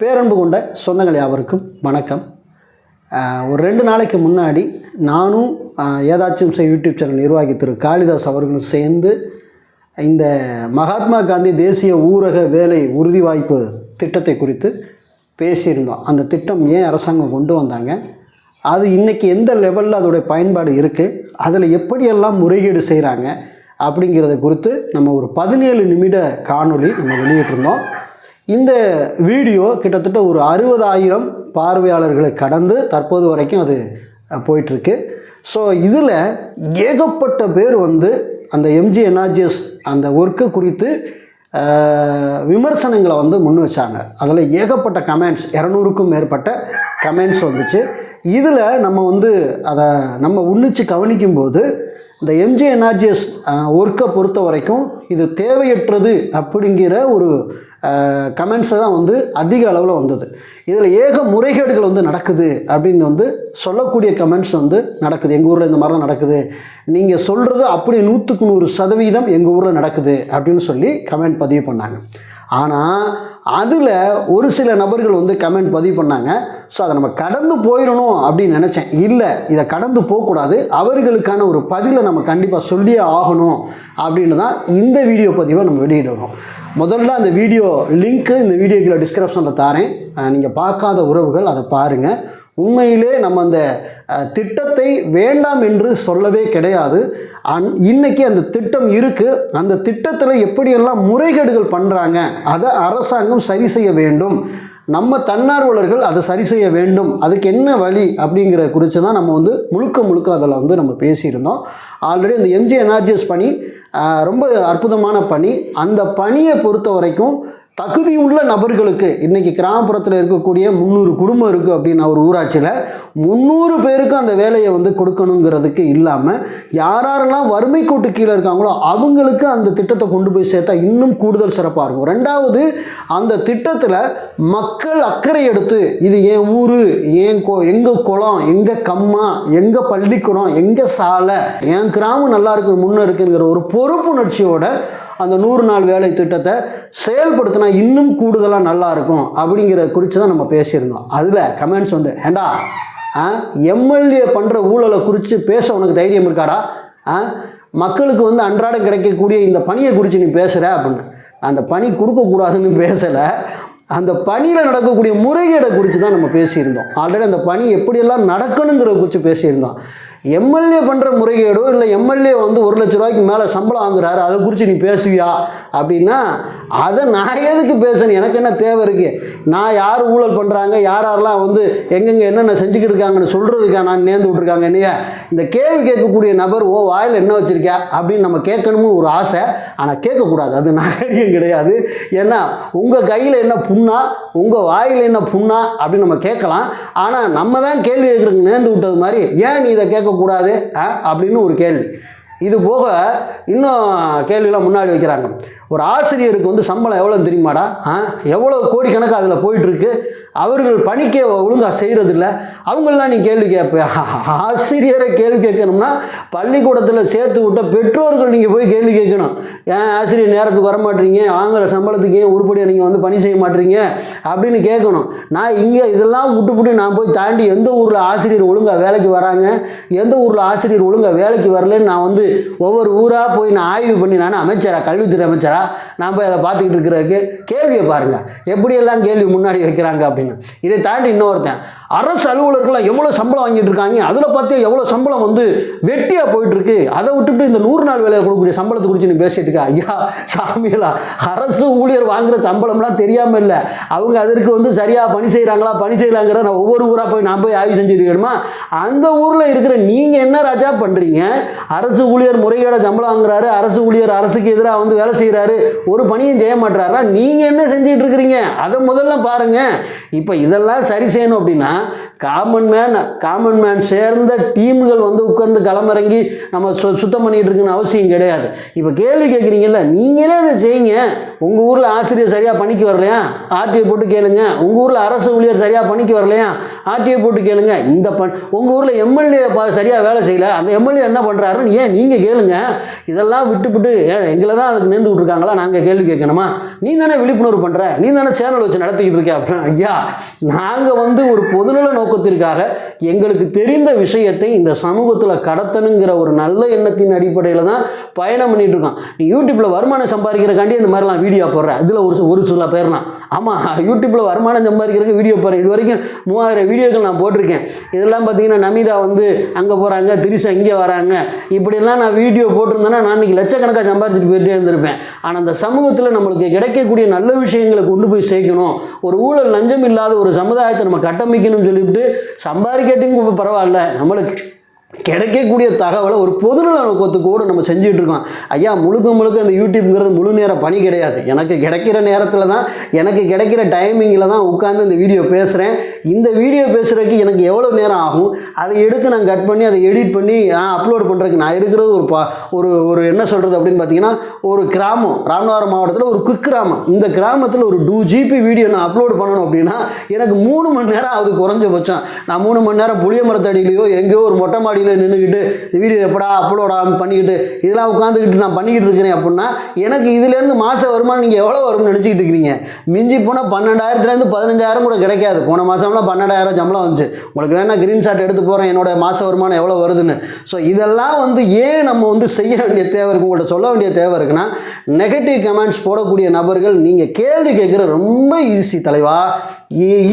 பேரன்பு கொண்ட சொந்தங்கள் யாவருக்கும் வணக்கம். ஒரு ரெண்டு நாளைக்கு முன்னாடி நானும் ஏதாச்சும் செய் யூடியூப் சேனல் நிர்வாகி திரு காளிதாஸ் அவர்களும் சேர்ந்து இந்த மகாத்மா காந்தி தேசிய ஊரக வேலை உறுதி வாய்ப்பு திட்டத்தை குறித்து பேசியிருந்தோம். அந்த திட்டம் ஏன் அரசாங்கம் கொண்டு வந்தாங்க? அது இன்றைக்கி எந்த லெவலில் அதோடைய பயன்பாடு இருக்குது அதில் எப்படியெல்லாம் முறைகேடு செய்கிறாங்க அப்படிங்கிறத குறித்து நம்ம ஒரு பதினேழு நிமிட காணொளி நம்ம வெளியிட்டிருந்தோம். இந்த வீடியோ கிட்டத்தட்ட ஒரு அறுபதாயிரம் பார்வையாளர்களை கடந்து தற்போது வரைக்கும் அது போயிட்டுருக்கு. ஸோ இதில் ஏகப்பட்ட பேர் வந்து அந்த எம்ஜி என்ஆர்ஜிஎஸ் அந்த ஒர்க்கு குறித்து விமர்சனங்களை வந்து முன் வச்சாங்க. அதில் ஏகப்பட்ட கமெண்ட்ஸ் இரநூறுக்கும் மேற்பட்ட கமெண்ட்ஸ் வந்துச்சு. இதில் நம்ம வந்து அதை நம்ம உன்னிச்சு கவனிக்கும்போது இந்த எம்ஜி என்ஆர்ஜிஎஸ் ஒர்க்கை பொறுத்த வரைக்கும் இது தேவையற்றது அப்படிங்கிற ஒரு கமெண்ட்ஸை தான் வந்து அதிக அளவில் வந்தது. இதில் ஏக முறைகேடுகள் வந்து நடக்குது அப்படின்னு வந்து சொல்லக்கூடிய கமெண்ட்ஸ் வந்து நடக்குது. எங்கள் ஊரில் இந்த மாதிரிலாம் நடக்குது. நீங்கள் சொல்கிறது அப்படி நூற்றுக்கு நூறு சதவீதம் எங்கள் ஊரில் நடக்குது அப்படின்னு சொல்லி கமெண்ட் பதிவு பண்ணாங்க. ஆனால் அதில் ஒரு சில நபர்கள் வந்து கமெண்ட் பதிவு பண்ணாங்க. ஸோ அதை நம்ம கடந்து போயிடணும் அப்படின்னு நினச்சேன். இல்லை இதை கடந்து போகக்கூடாது. அவர்களுக்கான ஒரு பதிலை நம்ம கண்டிப்பாக சொல்லியே ஆகணும் அப்படின்னு தான் இந்த வீடியோ பதிவை நம்ம வெளியிடணும் முதல்ல அந்த வீடியோ லிங்க்கு இந்த வீடியோக்குள்ள டிஸ்கிரிப்ஷனில் தாரேன். நீங்கள் பார்க்காத உறவுகள் அதை பாருங்கள் உண்மையிலே நம்ம அந்த திட்டத்தை வேண்டாம் என்று சொல்லவே கிடையாது. அந் இன்னைக்கு அந்த திட்டம் இருக்குது அந்த திட்டத்தில் எப்படியெல்லாம் முறைகேடுகள் பண்ணுறாங்க அதை அரசாங்கம் சரி செய்ய வேண்டும். நம்ம தன்னார்வலர்கள் அதை சரி செய்ய வேண்டும். அதுக்கு என்ன வழி அப்படிங்கிற குறித்து தான் நம்ம வந்து முழுக்க முழுக்க அதில் வந்து நம்ம பேசியிருந்தோம். ஆல்ரெடி இந்த எம்ஜி என்ஆர்ஜிஎஸ் பணி ரொம்ப அற்புதமான பணி. அந்த பணியை பொறுத்த வரைக்கும் தகுதியுள்ள நபர்களுக்கு இன்றைக்கி கிராமப்புறத்தில் இருக்கக்கூடிய முந்நூறு குடும்பம் இருக்குது அப்படின்னு ஒரு ஊராட்சியில் முந்நூறு பேருக்கு அந்த வேலையை வந்து கொடுக்கணுங்கிறதுக்கு இல்லாமல் யாரெல்லாம் வறுமை கோட்டு கீழே இருக்காங்களோ அவங்களுக்கு அந்த திட்டத்தை கொண்டு போய் சேர்த்தா இன்னும் கூடுதல் சிறப்பாக இருக்கும். ரெண்டாவது அந்த திட்டத்தில் மக்கள் அக்கறை எடுத்து இது என் ஊர் என் கோ எங்கள் குளம் எங்கள் கம்மா எங்கள் பள்ளிக்கூடம் எங்கள் சாலை என் கிராமம் நல்லா இருக்கு முன்னே இருக்குங்கிற ஒரு பொறுப்புணர்ச்சியோட அந்த நூறு நாள் வேலை திட்டத்தை செயல்படுத்தினா இன்னும் கூடுதலாக நல்லா இருக்கும் அப்படிங்கிற குறித்து தான் நம்ம பேசியிருந்தோம். அதில் கமெண்ட்ஸ் வந்து ஏண்டா ஆ எம்எல்ஏ பண்ணுற ஊழலை குறித்து பேச உனக்கு தைரியம் இருக்காடா? ஆ மக்களுக்கு வந்து அன்றாடம் கிடைக்கக்கூடிய இந்த பணியை குறித்து நீ பேசுகிற அப்படின்னு. அந்த பணி கொடுக்கக்கூடாதுன்னு பேசலை. அந்த பணியில் நடக்கக்கூடிய முறைகேடை குறித்து தான் நம்ம பேசியிருந்தோம். ஆல்ரெடி அந்த பணி எப்படியெல்லாம் நடக்கணுங்கிறத குறித்து பேசியிருந்தோம். எம்எல்ஏ பண்ணுற முறைகேடோ இல்லை எம்எல்ஏ வந்து ஒரு லட்ச ரூபாய்க்கு மேலே சம்பளம் வாங்குறாரு அதை குறித்து நீ பேசுவியா? அப்படின்னா அதை நான் எதுக்கு பேசணும் எனக்கு என்ன தேவை இருக்குது நான் யார் ஊழல் பண்ணுறாங்க யார் யாரெல்லாம் வந்து எங்கெங்கே என்னென்ன செஞ்சுக்கிட்டு இருக்காங்கன்னு சொல்கிறதுக்காக நான் நேர்ந்து விட்ருக்காங்க என்னையா. இந்த கேள்வி கேட்கக்கூடிய நபர் ஓ வாயில் என்ன வச்சுருக்கியா அப்படின்னு நம்ம கேட்கணும்னு ஒரு ஆசை. ஆனால் கேட்கக்கூடாது. அது நாகரிகம் கிடையாது. ஏன்னா உங்கள் கையில் என்ன புண்ணா உங்கள் வாயில் என்ன புண்ணா அப்படின்னு நம்ம கேட்கலாம். ஆனால் நம்ம தான் கேள்வி கேட்குறதுக்கு நேர்ந்து விட்டது மாதிரி ஏன் நீ இதை கேட்கக்கூடாது? ஆ? அப்படின்னு ஒரு கேள்வி. இது போக இன்னும் கேள்விலாம் முன்னாடி வைக்கிறாங்க. ஒரு ஆசிரியருக்கு வந்து சம்பளம் எவ்வளோ தெரியுமாடா? ஆ? எவ்வளோ கோடிக்கணக்கு அதில் போயிட்டுருக்கு அவர்கள் பணிக்க ஒழுங்காக செய்கிறதில்ல அவங்களெலாம் நீ கேள்வி கேட்ப ஆசிரியரை கேள்வி கேட்கணும்னா பள்ளிக்கூடத்தில் சேர்த்து விட்ட பெற்றோர்கள் நீங்கள் போய் கேள்வி கேட்கணும். ஏன் ஆசிரியர் நேரத்துக்கு வர மாட்டீங்க? வாங்குகிற சம்பளத்துக்கு ஏன் உருப்படியாக நீங்கள் வந்து பணி செய்ய மாட்டீங்க? அப்படின்னு கேட்கணும். நான் இங்கே இதெல்லாம் விட்டுப்புட்டு நான் போய் தாண்டி எந்த ஊரில் ஆசிரியர் ஒழுங்காக வேலைக்கு வராங்க? எந்த ஊரில் ஆசிரியர் ஒழுங்காக வேலைக்கு வரலன்னு நான் வந்து ஒவ்வொரு ஊராக போய் நான் ஆய்வு பண்ணி நான் அமைச்சரா கல்வித்துறை அமைச்சரா நான் போய் அதை பார்த்துக்கிட்டு இருக்கிறதுக்கு கேள்வியை பாருங்கள் எப்படியெல்லாம் கேள்வி முன்னாடி வைக்கிறாங்க அப்படின்னு அப்படின்னு. இதை தாண்டி இன்னொருத்தன் அரசு அலுவலர்கள்லாம் எவ்வளோ சம்பளம் வாங்கிட்டு இருக்காங்க அதில் பார்த்தா எவ்வளோ சம்பளம் வந்து வெட்டியாக போயிட்டு இருக்கு அதை விட்டுட்டு இந்த நூறு நாள் வேலையை கொடுக்கக்கூடிய சம்பளத்தை குறித்து நீ பேசிட்டு ஐயா சாமியலா அரசு ஊழியர் வாங்குற சம்பளம்லாம் தெரியாமல் இல்லை. அவங்க அதற்கு வந்து சரியாக பணி செய்கிறாங்களா பணி செய்யலாங்கிறத நான் ஒவ்வொரு ஊராக போய் நான் போய் ஆய்வு செஞ்சுருக்கணுமா அந்த ஊரில் இருக்கிற நீங்கள் என்ன ராஜா பண்ணுறீங்க அரசு ஊழியர் முறைகேட சம்பளம் வாங்குறாரு அரசு ஊழியர் அரசுக்கு எதிராக வந்து வேலை செய்கிறாரு ஒரு பணியும் செய்ய மாட்டாரா நீங்கள் என்ன செஞ்சுட்டு இருக்கிறீங்க? அதை முதல்ல பாருங்கள் இப்போ இதெல்லாம் சரி செய்யணும் அப்படின்னா காமன் மேன் காமன் மேன் சேர்ந்த டீம்கள் வந்து உட்கார்ந்து களமிறங்கி நம்ம சு சுத்தம் பண்ணிகிட்டு இருக்குன்னு அவசியம் கிடையாது. இப்போ கேள்வி கேட்குறீங்கல்ல நீங்களே அதை செய்யுங்க. உங்கள் ஊரில் ஆசிரியர் சரியாக பணிக்கு வரலையா? ஆர்டிஐ போட்டு கேளுங்க. உங்கள் ஊரில் அரசு ஊழியர் சரியாக பணிக்கு வரலையா? ஆர்டிஓ போட்டு கேளுங்க. இந்த பண் உங்கள் ஊரில் எம்எல்ஏ சரியாக வேலை செய்யல. அந்த எம்எல்ஏ என்ன பண்ணுறாருன்னு ஏன் நீங்கள் கேளுங்க. இதெல்லாம் விட்டுவிட்டு ஏன் எங்களை தான் அதுக்கு நேர்ந்து விட்ருக்காங்களா நாங்கள் கேள்வி கேட்கணுமா? நீ தானே விழிப்புணர்வு பண்ணுற நீ தானே சேனல் வச்சு நடத்திக்கிட்டு இருக்க அப்படின்னா ஐயா நாங்கள் வந்து ஒரு பொதுநல நோக்கத்திற்காக எங்களுக்கு தெரிந்த விஷயத்தை இந்த சமூகத்தில் கடத்தணுங்கிற ஒரு நல்ல எண்ணத்தின் அடிப்படையில் தான் பயணம் பண்ணிட்டு இருக்கோம். நீ யூடியூப்பில் வருமானம் சம்பாதிக்கிறக்காண்டி இந்த மாதிரிலாம் வீடியோ போடுற. இதில் ஒரு ஒரு சில பேர்லாம். ஆமாம் யூடியூப்பில் வருமானம் சம்பாதிக்கிறதுக்கு வீடியோ போடுறேன் இது வரைக்கும் மூவாயிரம் வீடியோக்கள் நான் போட்டிருக்கேன். இதெல்லாம் பார்த்தீங்கன்னா நமிதா வந்து அங்கே போகிறாங்க திரிசா இங்கே வராங்க. இப்படியெல்லாம் நான் வீடியோ போட்டிருந்தேன்னா நான் இன்னைக்கு லட்சக்கணக்காக சம்பாதிச்சுட்டு போயிட்டே இருந்திருப்பேன். ஆனால் அந்த சமூகத்தில் நம்மளுக்கு கிடைக்கக்கூடிய நல்ல விஷயங்களை கொண்டு போய் சேர்க்கணும். ஒரு ஊழல் லஞ்சம் இல்லாத ஒரு சமுதாயத்தை நம்ம கட்டமைக்கணும்னு சொல்லிவிட்டு சம்பாதிக்கட்டும் பரவாயில்ல. நம்மளுக்கு கிடைக்கக்கூடிய தகவலை ஒரு பொதுநல நோக்கத்துக்கூட நம்ம செஞ்சுட்டு இருக்கோம். ஐயா முழுக்க முழுக்க அந்த யூடியூப்ங்கிறது முழு நேரம் பணி கிடையாது. எனக்கு கிடைக்கிற நேரத்தில் தான் எனக்கு கிடைக்கிற டைமிங்கில் தான் உட்காந்து இந்த வீடியோ பேசுகிறேன் இந்த வீடியோ பேசுகிறதுக்கு எனக்கு எவ்வளோ நேரம் ஆகும்? அதை எடுத்து நான் கட் பண்ணி அதை எடிட் பண்ணி நான் அப்லோட் பண்ணுறதுக்கு நான் இருக்கிறது ஒரு பா ஒரு ஒரு என்ன சொல்கிறது அப்படின்னு பார்த்தீங்கன்னா ஒரு கிராமம். ராமநாதபுரம் மாவட்டத்தில் ஒரு குக்கிராமம் இந்த கிராமத்தில் ஒரு டூ ஜிபி வீடியோ நான் அப்லோட் பண்ணணும் அப்படின்னா எனக்கு மூணு மணி நேரம் அது குறைஞ்சபட்சம். நான் மூணு மணி நேரம் புளிய மரத்தடியிலையோ எங்கேயோ ஒரு மொட்டை மாடியில் நின்றுக்கிட்டு வீடியோ எப்படா அப்லோட் பண்ணிக்கிட்டு இதெல்லாம் உட்காந்துக்கிட்டு நான் பண்ணிக்கிட்டு இருக்கிறேன் அப்படின்னா எனக்கு இதுலேருந்து மாத வருமானம் நீங்கள் எவ்வளோ வரும்னு நினச்சிக்கிட்டு இருக்கிறீங்க? மிஞ்சி போனால் பன்னெண்டாயிரத்துலேருந்து பதினஞ்சாயிரம் கூட கிடைக்காது. போன மாதம் சம்பளம் பன்னெண்டாயிரம் சம்பளம் வந்துச்சு. உங்களுக்கு வேணால் கிரீன் ஷாட் எடுத்து போகிறேன் என்னோட மாத வருமானம் எவ்வளோ வருதுன்னு. ஸோ இதெல்லாம் வந்து ஏன் நம்ம வந்து செய்ய வேண்டிய தேவை இருக்குது உங்கள்கிட்ட சொல்ல வேண்டிய தேவை இருக்குன்னா நெகட்டிவ் கமெண்ட்ஸ் போடக்கூடிய நபர்கள் நீங்கள் கேள்வி கேட்குற ரொம்ப ஈஸி தலைவா.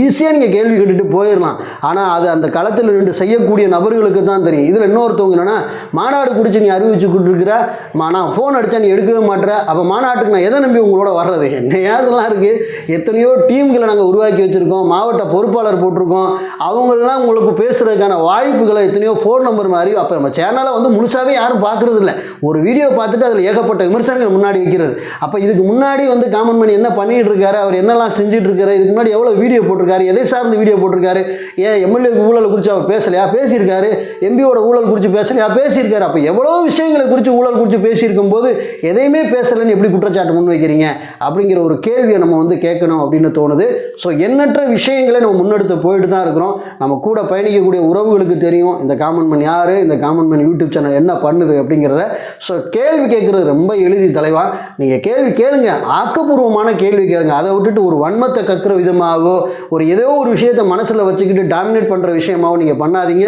ஈஸியாக நீங்கள் கேள்வி கேட்டுட்டு போயிடலாம். ஆனால் அது அந்த களத்தில் நின்று செய்யக்கூடிய நபர்களுக்கு தான் தெரியும். இதில் இன்னொருத்தவங்க என்னென்னா மாநாடு குடிச்சு நீ அறிவிச்சு கொடுத்துருக்குற நான் ஃபோன் அடித்தா நீ எடுக்கவே மாட்டேற அப்போ மாநாட்டுக்கு நான் எதை நம்பி உங்களோட வர்றது? என்ன இதெல்லாம் இருக்குது எத்தனையோ டீம்களை நாங்கள் உருவாக்கி வச்சுருக்கோம். மாவட்ட பொறுப்பாளர் போட்டிருக்கோம். அவங்களெலாம் உங்களுக்கு பேசுகிறதுக்கான வாய்ப்புகளை எத்தனையோ ஃபோன் நம்பர் மாதிரி அப்போ நம்ம சேனலை வந்து முழுசாகவே யாரும் பார்க்குறது இல்லை ஒரு வீடியோ பார்த்துட்டு அதில் ஏகப்பட்ட விமர்சனங்கள் முன்னாடி வைக்கிறது. அப்போ இதுக்கு முன்னாடி வந்து காமன் பண்ணி என்ன பண்ணிட்டு இருக்காரு அவர் என்னெல்லாம் செஞ்சுட்டு இருக்காரு இதுக்கு முன்னாடி எவ்வளோ வீடியோ போட்டிருக்காரு எதை சார்ந்து வீடியோ போட்டிருக்காரு ஏன் எம்எல்ஏ ஊழல் குறித்து அவர் பேசலையா? பேசியிருக்காரு. எம்பியோட ஊழல் குறித்து பேசலையா? பேசியிருக்காரு. அப்போ எவ்வளோ விஷயங்களை குறித்து ஊழல் குறித்து பேசியிருக்கும் போது எதையுமே பேசலைன்னு எப்படி குற்றச்சாட்டு முன் வைக்கிறீங்க அப்படிங்கிற ஒரு கேள்வியை நம்ம வந்து கேட்கணும் அப்படின்னு தோணுது. ஸோ எண்ணற்ற விஷயங்களை நம்ம முன்னெடுத்து போயிட்டு தான் இருக்கிறோம். நம்ம கூட பயணிக்கக்கூடிய உறவுகளுக்கு தெரியும். இந்த காமன் மேன் யார்? இந்த காமன் மேன் யூடியூப் சேனல் என்ன பண்ணுது அப்படிங்கிறத. ஸோ கேள்வி கேட்குறது ரொம்ப எளிதி தலைவா. நீங்கள் கேள்வி கேளுங்க. ஆக்கப்பூர்வமான கேள்வி கேளுங்க. அதை விட்டுட்டு ஒரு வன்மத்தை கக்குற விதமாகவோ ஒரு ஏதோ ஒரு விஷயத்தை மனசில் வச்சுக்கிட்டு டாமினேட் பண்ணுற விஷயமாவோ நீங்கள் பண்ணாதீங்க.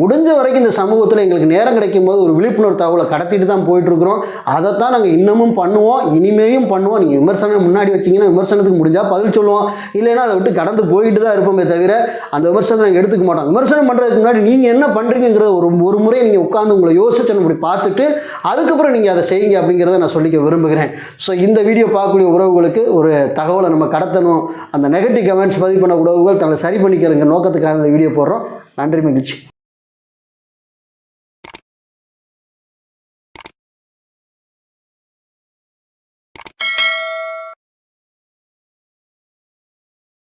முடிஞ்ச வரைக்கும் இந்த சமூகத்தில் எங்களுக்கு நேரம் கிடைக்கும் போது ஒரு விழிப்புணர்வு தகவலை கடத்திட்டு தான் போயிட்டுருக்குறோம் அதைத்தான் நாங்கள் இன்னமும் பண்ணுவோம். இனிமேயும் பண்ணுவோம். நீங்கள் விமர்சனம் முன்னாடி வச்சிங்கன்னா விமர்சனத்துக்கு முடிஞ்சால் பதில் சொல்லுவோம். இல்லைன்னா அதை விட்டு கடந்து போயிட்டு தான் இருப்போமே தவிர அந்த விமர்சனத்தை நாங்கள் எடுத்துக்க மாட்டோம். விமர்சனம் பண்ணுறதுக்கு முன்னாடி நீங்கள் என்ன பண்ணுறீங்கிறத ஒரு ஒரு முறை நீங்கள் உட்காந்து உங்களை யோசிச்சு அப்படி பார்த்துட்டு அதுக்கப்புறம் நீங்கள் அதை செய்யுங்க அப்படிங்கிறத நான் சொல்லிக்க விரும்புகிறேன். ஸோ இந்த வீடியோ பார்க்கக்கூடிய உறவுகளுக்கு ஒரு தகவலை நம்ம கடத்தணும். அந்த நெகட்டிவ் கமெண்ட்ஸ் பதிவு பண்ண உறவுகள் தங்களை சரி பண்ணிக்கிறங்க நோக்கத்துக்காக இந்த வீடியோ போடுறோம். நன்றி மகிழ்ச்சி.